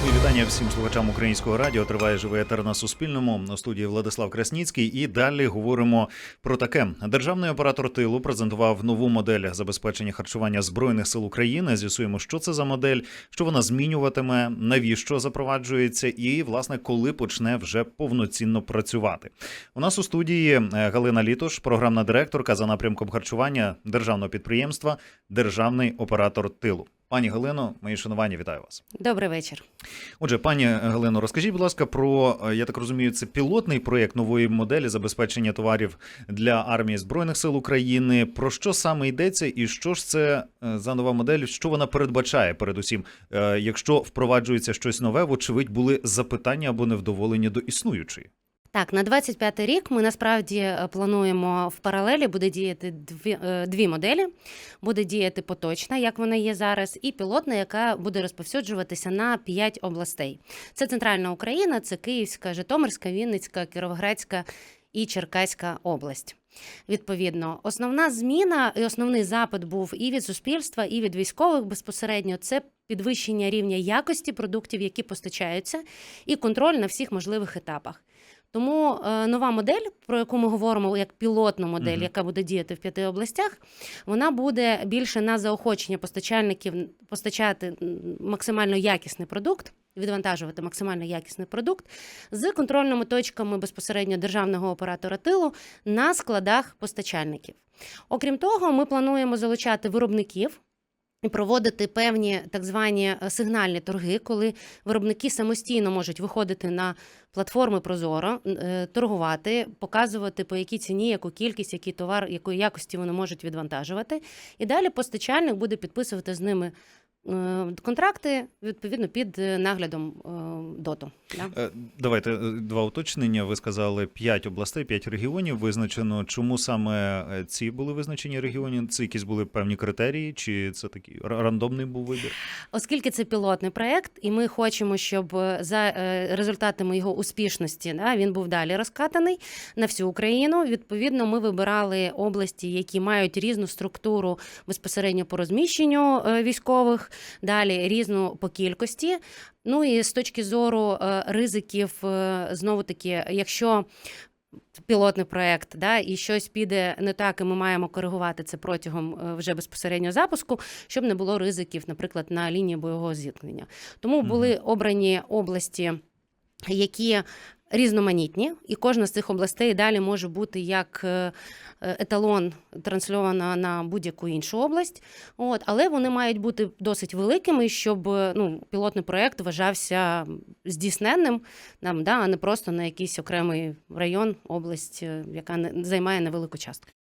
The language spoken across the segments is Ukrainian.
Мої вітання всім слухачам українського радіо. Триває живий етер на Суспільному. На студії Владислав Красніцький. І далі говоримо про таке. Державний оператор тилу презентував нову модель забезпечення харчування збройних сил України. З'ясуємо, що це за модель, що вона змінюватиме, навіщо запроваджується, і власне коли почне вже повноцінно працювати. У нас у студії е, Галина Літош, програмна директорка за напрямком харчування державного підприємства Державний оператор тилу. Пані Галино, мої шанування, вітаю вас. Добрий вечір. Отже, пані Галино, розкажіть, будь ласка, про е, я так розумію, це пілотний проєкт нової моделі забезпечення товарів для армії збройних сил України. Про що саме йдеться, і що ж це е, за нова модель? Що вона передбачає? Передусім, Е, якщо впроваджується щось нове, вочевидь були запитання або невдоволення до існуючої. Так, на 25-й рік ми насправді е, плануємо в паралелі буде діяти дві, е, дві моделі. Буде діяти поточна, як вона є зараз, і пілотна, яка буде розповсюджуватися на 5 областей. Це центральна Україна, це Київська, Житомирська, Вінницька, Кіровоградська і Черкаська область. Відповідно, основна зміна і основний запит був і від суспільства, і від військових безпосередньо це підвищення рівня якості продуктів, які постачаються, і контроль на всіх можливих етапах. Тому е, нова модель, про яку ми говоримо як пілотну модель, Мгм. яка буде діяти в п'яти областях, вона буде більше на заохочення постачальників постачати максимально якісний продукт, відвантажувати максимально якісний продукт з контрольними точками безпосередньо державного оператора тилу на складах постачальників. Окрім того, ми плануємо залучати виробників. Проводити певні так звані е, сигнальні торги, коли виробники самостійно можуть виходити на платформи Прозоро, е, торгувати, показувати по якій ціні, яку кількість, який товар, якої якості вони можуть відвантажувати. І далі постачальник буде підписувати з ними контракти відповідно під е, наглядом е, ДОТу. Да? Е, Давайте е, два уточнення. Ви сказали 5 областей, 5 регіонів визначено. Чому саме е, ці були визначені регіони? Це якісь були певні критерії, чи це такий ра- рандомний був вибір? Оскільки це пілотний проект, і ми хочемо, щоб е, за е, результатами його успішності да, він був далі розкатаний на всю Україну. Відповідно, ми вибирали області, які мають різну структуру безпосередньо по розміщенню е, військових, далі різну по кількості. Ну і з точки зору е, ризиків, е, знову таки, якщо пілотний проект, да, і щось піде не так, і ми маємо коригувати це протягом е, вже безпосередньо запуску, щоб не було ризиків, наприклад, на лінії бойового зіткнення. Тому були обрані області, які різноманітні, і кожна з цих областей далі може бути як е, еталон трансльована на будь-яку іншу область. От, але вони мають бути досить великими, щоб е, ну, пілотний проект вважався здійсненним, нам, да, а не просто на якийсь окремий район, область, е, яка займає невелику частку.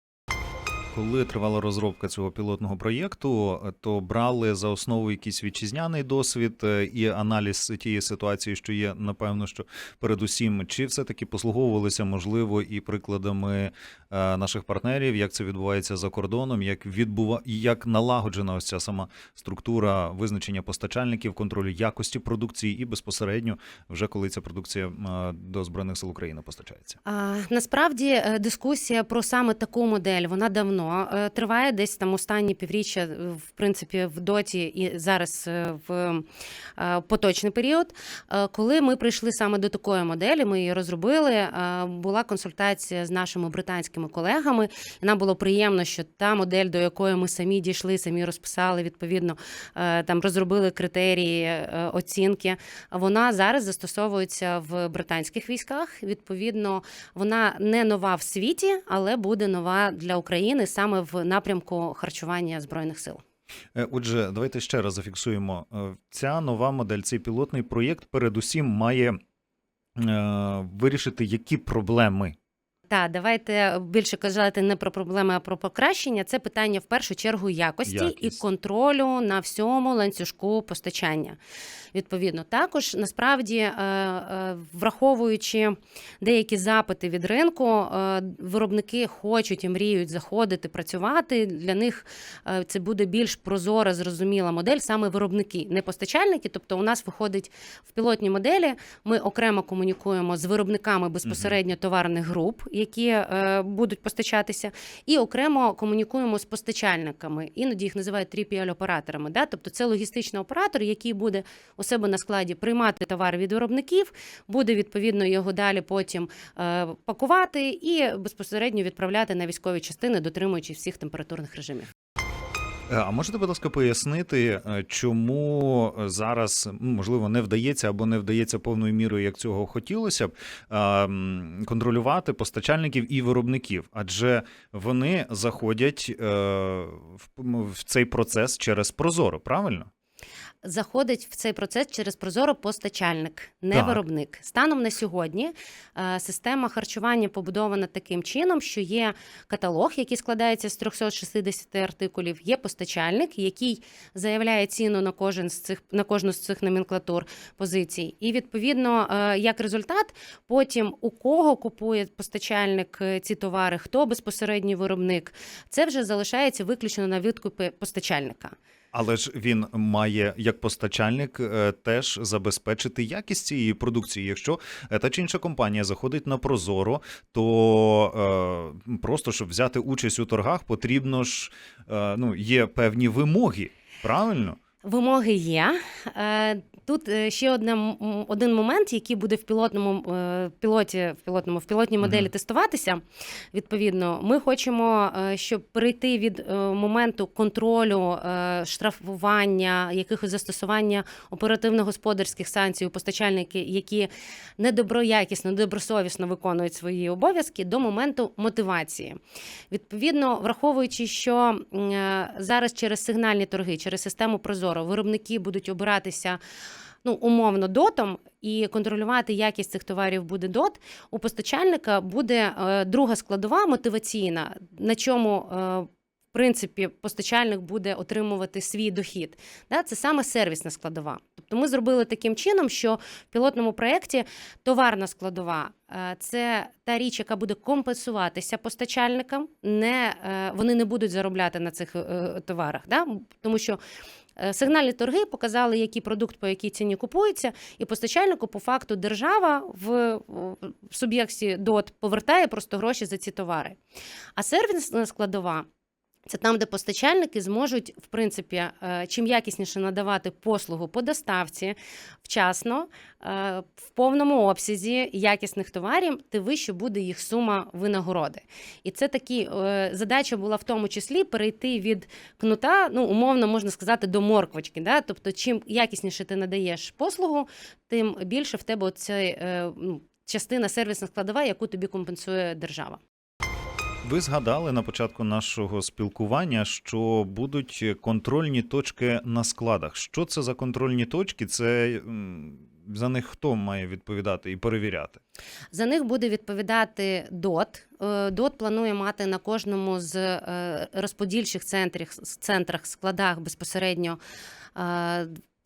Коли тривала розробка цього пілотного проєкту, то брали за основу якийсь вітчизняний досвід е, і аналіз тієї ситуації, що є, напевно, що передусім, чи все-таки послуговувалися, можливо, і прикладами е, наших партнерів, як це відбувається за кордоном, як відбува... як налагоджена ось ця сама структура визначення постачальників, контролю якості продукції і безпосередньо вже коли ця продукція е, до збройних сил України постачається. А, насправді дискусія про саме таку модель вона давно е, триває десь там останні півріччя, е, в принципі, в доті і зараз е, в поточний період. Коли ми прийшли саме до такої моделі, ми її розробили. Була консультація з нашими британськими колегами. І нам було приємно, що та модель, до якої ми самі дійшли, самі розписали відповідно, там розробили критерії оцінки. Вона зараз застосовується в британських військах. Відповідно, вона не нова в світі, але буде нова для України саме в напрямку харчування збройних сил. Е, Отже, давайте ще раз зафіксуємо. Е, Ця нова модель, цей пілотний проєкт, передусім має е, вирішити, які проблеми. Так, давайте більше казати не про проблеми, а про покращення. Це питання в першу чергу якості Якість. і контролю на всьому ланцюжку постачання. Відповідно, також насправді, е, е, враховуючи деякі запити від ринку, е, виробники хочуть і мріють заходити, працювати. Для них це буде більш прозора, зрозуміла модель, саме виробники, не постачальники. Тобто, у нас виходить в пілотній моделі. Ми окремо комунікуємо з виробниками безпосередньо товарних груп, які е, будуть постачатися, і окремо комунікуємо з постачальниками. Іноді їх називають 3PL-операторами. Да? Тобто це логістичний оператор, який буде у себе на складі приймати товар від виробників, буде відповідно його далі потім е, пакувати і безпосередньо відправляти на військові частини, дотримуючись всіх температурних режимів. Е, А можете, будь ласка, пояснити, е, чому зараз можливо не вдається або не вдається повною мірою, як цього хотілося б, контролювати постачальників і виробників? Адже вони заходять е, в цей процес через Прозоро, правильно? Заходить в цей процес через прозоро постачальник, не Так. виробник. Станом на сьогодні е, система харчування побудована таким чином, що є каталог, який складається з 360 артикулів. Є постачальник, який заявляє ціну на кожен з цих на кожну з цих номенклатур позицій. І відповідно, е, як результат, потім у кого купує постачальник е, ці товари, хто безпосередній виробник, це вже залишається виключно на відкупи постачальника. Але ж він має як постачальник е, теж забезпечити якість цієї продукції. Якщо е, та чи інша компанія заходить на Прозоро, то е, просто щоб взяти участь у торгах, потрібно ж е, ну є певні вимоги. Правильно? Вимоги є. Тут е, ще одне, один момент, який буде в пілотному е, пілоті, в пілотному в пілотній моделі Мгм. тестуватися. Відповідно, ми хочемо, е, щоб перейти від моменту контролю, штрафування, якихось застосування оперативно-господарських санкцій у постачальники, які недоброякісно, недобросовісно виконують свої обов'язки, до моменту мотивації. Відповідно, враховуючи, що зараз через сигнальні торги, через систему Прозоро, виробники будуть обиратися. Ну, умовно, дотом і контролювати якість цих товарів буде дот. У постачальника буде е, друга складова мотиваційна, на чому е, в принципі постачальник буде отримувати свій дохід. Це саме сервісна складова. Тобто ми зробили таким чином, що в пілотному проєкті товарна складова е, це та річ, яка буде компенсуватися постачальникам. Не, вони не будуть заробляти на цих товарах, тому що. Е, Сигнальні торги показали, який продукт по якій ціні купується, і постачальнику по факту держава в, суб'єкті ДОТ повертає просто гроші за ці товари. А сервісна складова це там, де постачальники зможуть, в принципі, е, чим якісніше надавати послугу по доставці вчасно, е, в повному обсязі якісних товарів, тим вище буде їх сума винагороди. І це такі е, задача була в тому числі перейти від кнута, ну умовно можна сказати, до морквочки. Да? Тобто, чим якісніше ти надаєш послугу, тим більше в тебе оця, е, ну, частина сервісна складова, яку тобі компенсує держава. Ви згадали на початку нашого спілкування, що будуть контрольні точки на складах. Що це за контрольні точки? Це за них хто має відповідати і перевіряти? За них буде відповідати ДОТ. Е, ДОТ планує мати на кожному з е, розподільчих центрів, центрах, складах безпосередньо.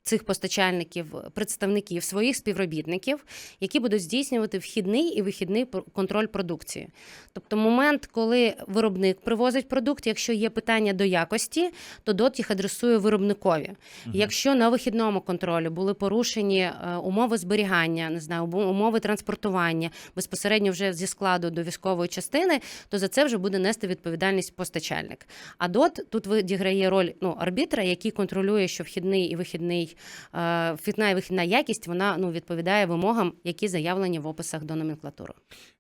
Цих постачальників, представників своїх співробітників, які будуть здійснювати вхідний і вихідний контроль продукції. Тобто, момент, коли виробник привозить продукт, якщо є питання до якості, то ДОТ їх адресує виробникові. Мгм. Якщо на вихідному контролі були порушені е, умови зберігання, не знаю, умови транспортування безпосередньо вже зі складу до військової частини, то за це вже буде нести відповідальність постачальник. А ДОТ тут відіграє роль ну, арбітра, який контролює, що вхідний і вихідний е, і вихідна якість вона ну відповідає вимогам, які заявлені в описах до номенклатури.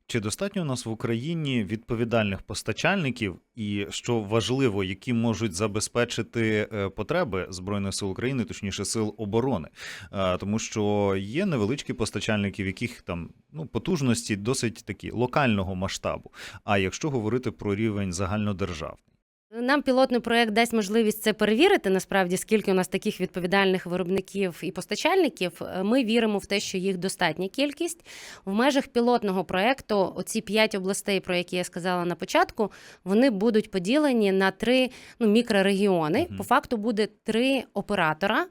Чи достатньо у нас в Україні відповідальних постачальників, і що важливо, які можуть забезпечити е, потреби збройних сил України, точніше сил оборони, Е, тому що є невеличкі постачальники, в яких там ну потужності досить такі локального масштабу. А якщо говорити про рівень загальнодержавний. Нам пілотний проект дасть можливість це перевірити. Насправді, скільки у нас таких відповідальних виробників і постачальників. Е, Ми віримо в те, що їх достатня кількість. В межах пілотного проекту оці п'ять областей, про які я сказала на початку, вони будуть поділені на три ну, мікрорегіони. Мгм. По факту буде три оператора,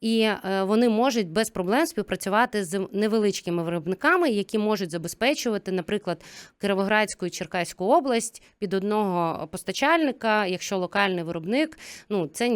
і е, вони можуть без проблем співпрацювати з невеличкими виробниками, які можуть забезпечувати, наприклад, Кіровоградську і Черкаську область під одного постачальника, якщо локальний виробник, ну це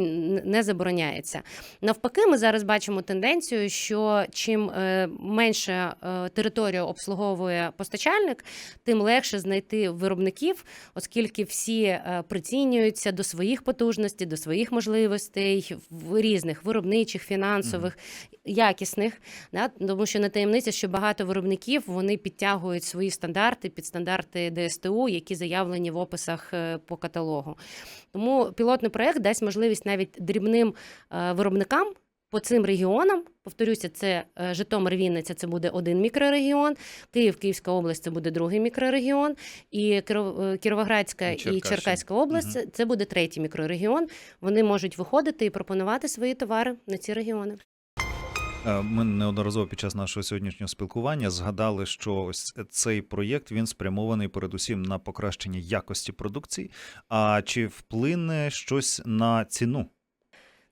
не забороняється. Навпаки, ми зараз бачимо тенденцію, що чим е, менше е, територію обслуговує постачальник, тим легше знайти виробників, оскільки всі е, прицінюються до своїх потужностей, до своїх можливостей в різних виробничих, фінансових, якісних. Да? Тому що не таємниця, що багато виробників вони підтягують свої стандарти під стандарти ДСТУ, які заявлені в описах по каталогу. Тому пілотний проект дасть можливість навіть дрібним е, виробникам. По цим регіонам, повторюся, це е, Житомир, Вінниця, це буде один мікрорегіон, Київ, Київська область це буде другий мікрорегіон, і е, Кіровоградська І і Черкаська область угу. це буде третій мікрорегіон. Вони можуть виходити і пропонувати свої товари на ці регіони. Е, Ми неодноразово під час нашого сьогоднішнього спілкування згадали, що ось цей проєкт він спрямований передусім на покращення якості продукції. А чи вплине щось на ціну?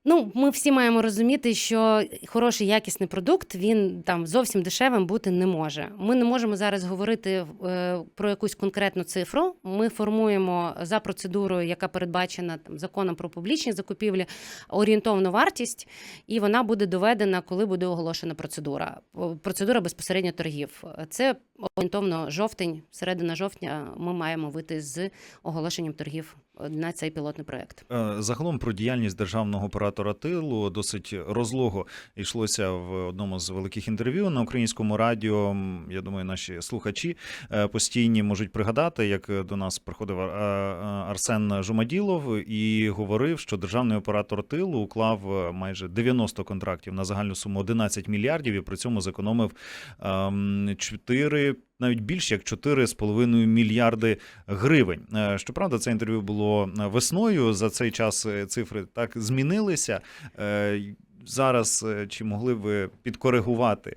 Ну, ми всі маємо розуміти, що хороший якісний продукт він там зовсім дешевим бути не може. Ми не можемо зараз говорити е, про якусь конкретну цифру. Ми формуємо за процедурою, яка передбачена там законом про публічні закупівлі, орієнтовну вартість, і вона буде доведена, коли буде оголошена процедура. Процедура безпосередньо торгів. Це орієнтовно жовтень, середина жовтня. Ми маємо вийти з оголошенням торгів на цей пілотний проект. Е, Загалом про діяльність державного оператора тилу досить розлого йшлося в одному з великих інтерв'ю на українському радіо. Я думаю, наші слухачі е, постійні можуть пригадати, як до нас приходив е, Арсен Жумаділов і говорив, що державний оператор тилу уклав майже 90 контрактів на загальну суму 11 мільярдів і при цьому зекономив ем, 4 навіть більше як 4,5 мільярди гривень. Е, Щоправда, це інтерв'ю було е, весною. За цей час е, цифри так змінилися. Зараз чи могли ви підкоригувати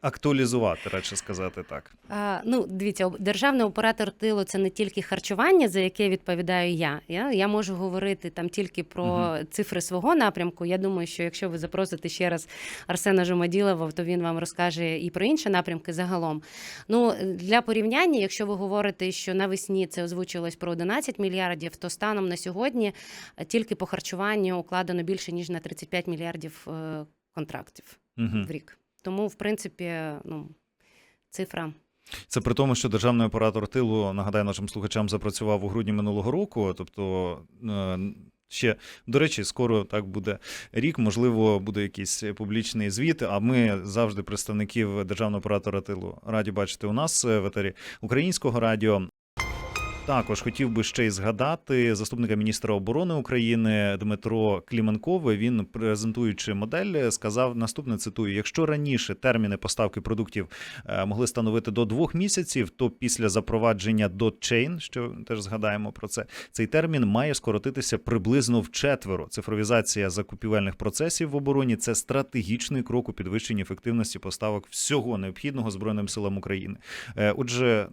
актуалізувати, радше сказати так. А, ну, дивіться, державний оператор тилу це не тільки харчування, за яке відповідаю я. Я, я можу говорити там тільки про Мгм. цифри свого напрямку. Я думаю, що якщо ви запросите ще раз Арсена Жумаділова, то він вам розкаже і про інші напрямки загалом. Ну, для порівняння, якщо ви говорите, що навесні це озвучилось про 11 мільярдів, то станом на сьогодні тільки по харчуванню укладено більше ніж на 35 мільярдів е, контрактів Угу. в рік. Тому, в принципі, ну, цифра. Це при тому, що державний оператор тилу, нагадаю нашим слухачам, запрацював у грудні минулого року. Тобто, е, ще до речі, скоро так буде рік. Можливо, буде якийсь публічний звіт. А ми завжди представників державного оператора тилу раді бачити у нас е, в етері українського радіо. Також хотів би ще й згадати заступника міністра оборони України Дмитро Кліменков. Він презентуючи модель, сказав наступне: цитую: якщо раніше терміни поставки продуктів е, могли становити до двох місяців, то після запровадження DotChain, що теж згадаємо про це, цей термін має скоротитися приблизно в четверо. Цифровізація закупівельних процесів в обороні це стратегічний крок у підвищенні ефективності поставок всього необхідного збройним силам України. Е, Отже.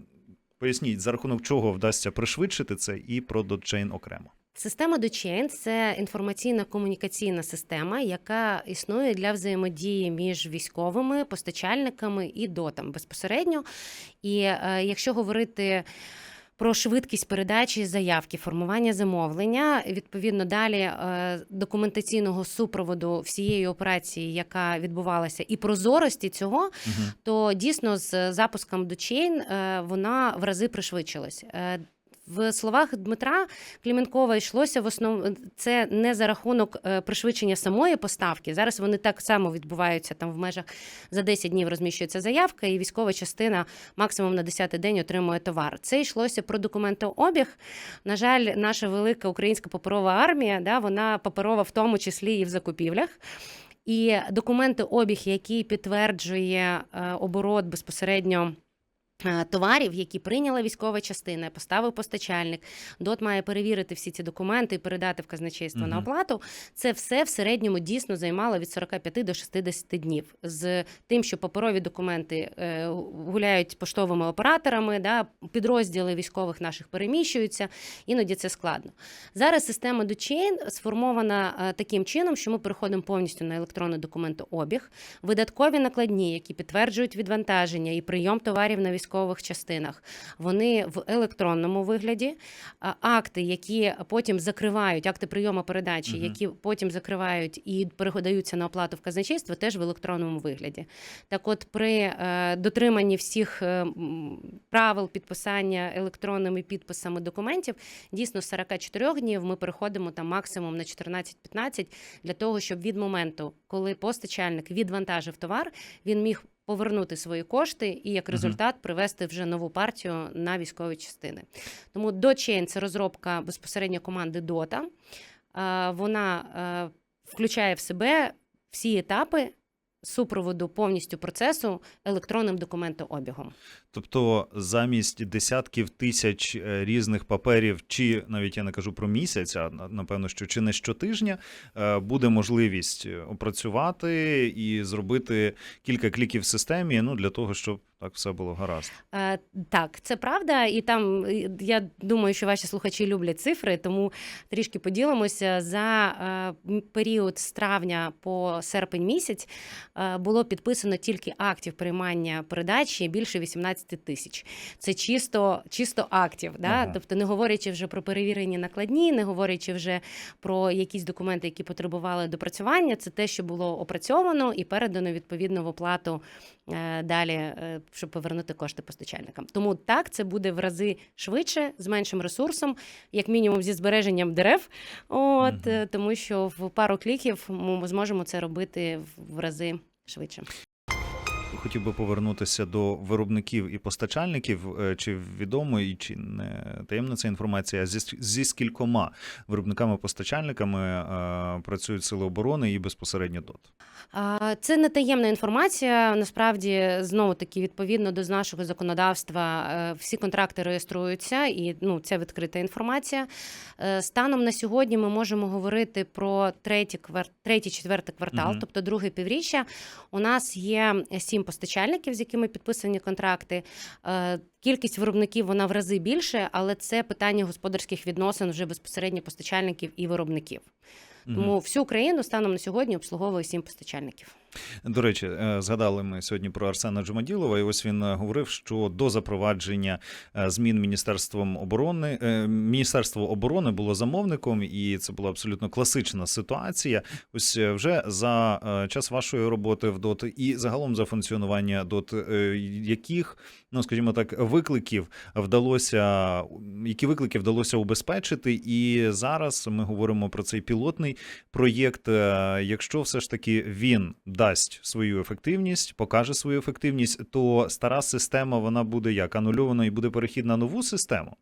Поясніть, за рахунок чого вдасться пришвидшити це і про дотчейн окремо. Система DoChain – це інформаційна комунікаційна система, яка існує для взаємодії між військовими постачальниками і дотом безпосередньо. І е, якщо говорити про швидкість передачі заявки, формування замовлення, відповідно далі е, документаційного супроводу всієї операції, яка відбувалася, і прозорості цього, Угу. то дійсно з запуском дочейн е, вона в рази пришвидшилась. В словах Дмитра Кліменкова йшлося в основному це не за рахунок е, пришвидшення самої поставки. Зараз вони так само відбуваються там в межах за 10 днів розміщується заявка, і військова частина максимум на 10-й день отримує товар. Це йшлося про документообіг. На жаль, наша велика українська паперова армія, да, вона паперова в тому числі і в закупівлях. І документи обіг, який підтверджує е, оборот безпосередньо. Е, Товарів, які прийняла військова частина, поставив постачальник, ДОТ має перевірити всі ці документи і передати в казначейство на оплату. Це все в середньому дійсно займало від 45 до 60 днів. З тим, що паперові документи е, гуляють поштовими операторами, да, підрозділи військових наших переміщуються, іноді це складно. Зараз система DoChain сформована е, таким чином, що ми переходимо повністю на електронний документообіг, видаткові накладні, які підтверджують відвантаження і прийом товарів на військову військових частинах. Вони в електронному вигляді. Акти, які потім закривають, акти прийому передачі, Мгм. які потім закривають і передаються на оплату в казначейство, теж в електронному вигляді. Так, от при е, дотриманні всіх е, правил підписання електронними підписами документів, дійсно з 44 днів ми переходимо там максимум на 14-15 для того, щоб від моменту, коли постачальник відвантажив товар, він міг повернути свої кошти і як результат привести вже нову партію на військові частини. Тому дочейн – це розробка безпосередньо команди. Е, Вона е, включає в себе всі етапи супроводу повністю процесу електронним документообігом. Тобто замість десятків тисяч е, різних паперів, чи навіть я не кажу про місяць, а напевно, що чи не щотижня, е, буде можливість опрацювати і зробити кілька кліків в системі, ну для того, щоб так все було гаразд. Е, Так, це правда, і там я думаю, що ваші слухачі люблять цифри, тому трішки поділимося. За е, період з травня по серпень місяць е, було підписано тільки актів приймання передачі більше 18 тисяч. Це чисто, чисто актів, да? Ага. тобто не говорячи вже про перевірені накладні, не говорячи вже про якісь документи, які потребували допрацювання. Це те, що було опрацьовано і передано відповідно в оплату далі, е, щоб повернути кошти постачальникам. Тому так це буде в рази швидше, з меншим ресурсом, як мінімум зі збереженням дерев. От е, тому, що в пару кліків ми зможемо це робити в- рази швидше. Хотів би повернутися до виробників і постачальників. Е, Чи відомо і чи не таємна ця інформація? Зі, зі скількома виробниками-постачальниками е, працюють сили оборони і безпосередньо ДОТ? А, Це не таємна інформація. Насправді, знову таки, відповідно до нашого законодавства, е, всі контракти реєструються, і ну це відкрита інформація. Е, Станом на сьогодні ми можемо говорити про третій квар... третій, четвертий квартал, Мгм. тобто друге півріччя. У нас є сім постачальників, з якими підписані контракти. Е, Кількість виробників вона в рази більше, але це питання господарських відносин вже безпосередньо постачальників і виробників. Тому всю Україну станом на сьогодні обслуговує сім постачальників. До речі, е, згадали ми сьогодні про Арсена Джумаділова, і ось він е, говорив, що до запровадження е, змін Міністерством оборони Міністерство оборони було замовником, і це була абсолютно класична ситуація. Ось вже за час вашої роботи в ДОТ і загалом за функціонування ДОТ, яких, ну скажімо так, викликів вдалося, які виклики вдалося убезпечити, і зараз ми говоримо про цей пілотний проєкт. Якщо все ж таки він дасть свою ефективність, покаже свою ефективність, то стара система вона буде як анульована і буде перехід на нову систему.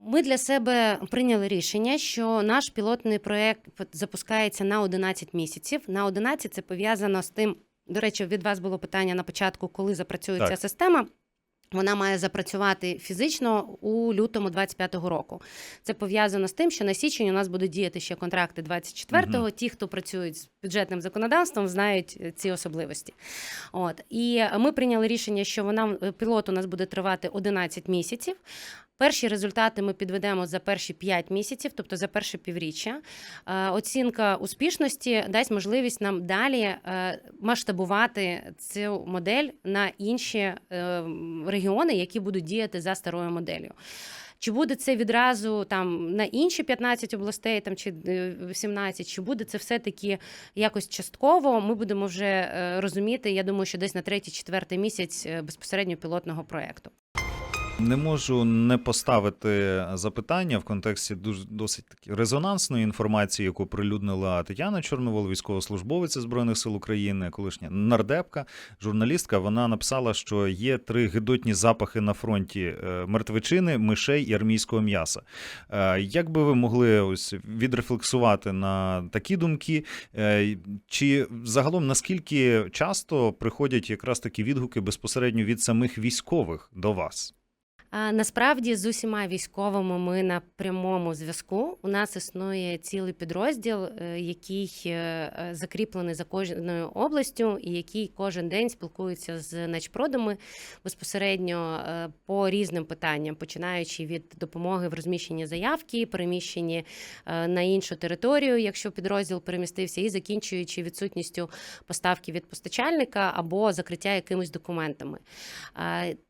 Ми для себе прийняли рішення, що наш пілотний проект запускається на 11 місяців. На 11 це пов'язано з тим. До речі, від вас було питання на початку, коли запрацює Так. ця система. Вона має запрацювати фізично у лютому 25-го року. Це пов'язано з тим, що на січень у нас будуть діяти ще контракти 24-го. Угу. Ті, хто працюють з бюджетним законодавством, знають е, ці особливості. От і ми прийняли рішення, що вона е, пілот у нас буде тривати 11 місяців. Перші результати ми підведемо за перші 5 місяців, тобто за перше півріччя. Е, Оцінка успішності дасть можливість нам далі е, масштабувати цю модель на інші е, регіони, які будуть діяти за старою моделлю. Чи буде це відразу там на інші 15 областей, там чи е, 17, чи буде це все-таки якось частково? Ми будемо вже розуміти. Я думаю, що десь на третій-четвертий місяць безпосередньо пілотного проекту. Не можу не поставити запитання в контексті дуже досить таки резонансної інформації, яку прилюднила Тетяна Чорновол, військовослужбовиця збройних сил України, колишня нардепка, журналістка. Вона написала, що є три гидотні запахи на фронті е, мертвечини, мишей і армійського м'яса. Е, Як би ви могли ось відрефлексувати на такі думки? Е, Чи загалом наскільки часто приходять якраз такі відгуки безпосередньо від самих військових до вас? Насправді з усіма військовими ми на прямому зв'язку. У нас існує цілий підрозділ, е, який е, е, закріплений за кожною областю, і який кожен день спілкується з начпродами безпосередньо по різним питанням, починаючи від допомоги в розміщенні заявки, переміщенні на іншу територію, якщо підрозділ перемістився, і закінчуючи відсутністю поставки від постачальника або закриття якимись документами.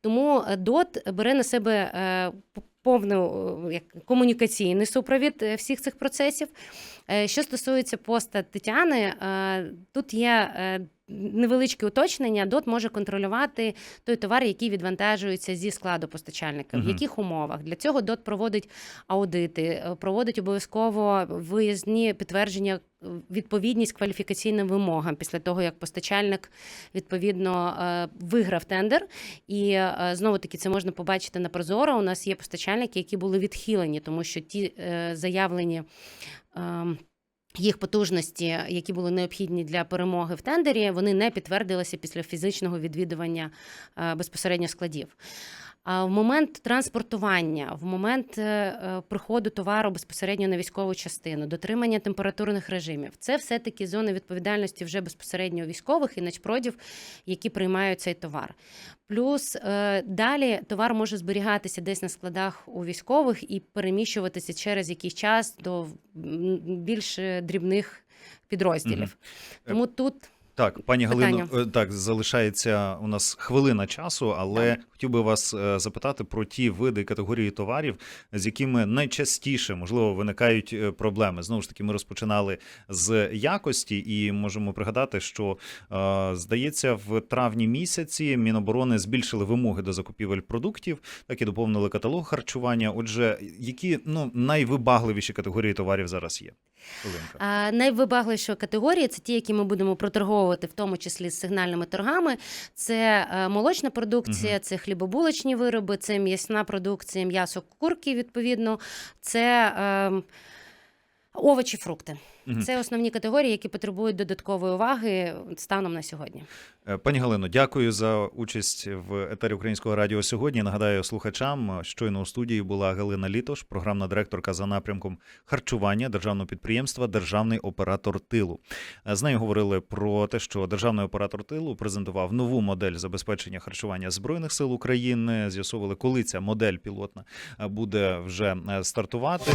Тому ДОТ бере на себе е, п- повну е, як, комунікаційний супровід е, всіх цих процесів. Е, Що стосується поста Тетяни, е, тут є невеличке уточнення. ДОТ може контролювати той товар, який відвантажується зі складу постачальника. В яких умовах? Для цього ДОТ проводить аудити, е, проводить обов'язково виїзні підтвердження е, відповідність кваліфікаційним вимогам після того, як постачальник відповідно е, виграв тендер. І знову таки це можна побачити на Прозоро. У нас є постачальники, які були відхилені, тому що ті заявлені. Їх потужності, які були необхідні для перемоги в тендері, вони не підтвердилися після фізичного відвідування е, безпосередньо складів. В момент транспортування, в момент е, е, приходу товару безпосередньо на військову частину, дотримання температурних режимів, це все таки зони відповідальності вже безпосередньо військових і начпродів, які приймають цей товар. Плюс е, далі товар може зберігатися десь на складах у військових і переміщуватися через якийсь час до більш дрібних підрозділів. Тому тут Так, пані Галино, Питання. е, так залишається у нас хвилина часу, але хотів би вас е, запитати про ті види категорії товарів, з якими найчастіше можливо виникають е, проблеми. Знову ж таки, ми розпочинали з якості, і можемо пригадати, що здається, в травні місяці Міноборони збільшили вимоги до закупівель продуктів, так і доповнили каталог харчування. Отже, які ну найвибагливіші категорії товарів зараз є? А, найвибагливіші категорії це ті, які ми будемо проторговувати, в тому числі з сигнальними торгами. Це е, молочна продукція, угу. це хлібобулочні вироби, це м'ясна продукція, м'ясо курки, відповідно, це е, овочі, фрукти. Мгм. Це основні категорії, які потребують додаткової уваги станом на сьогодні. Е, Пані Галино, дякую за участь в етері Українського радіо сьогодні. Нагадаю слухачам, щойно у студії була Галина Літош, програмна директорка за напрямком харчування державного підприємства Державний оператор тилу. Е, З нею говорили про те, що державний оператор тилу презентував нову модель забезпечення харчування збройних сил України. З'ясовували, коли ця модель пілотна е, буде вже стартувати.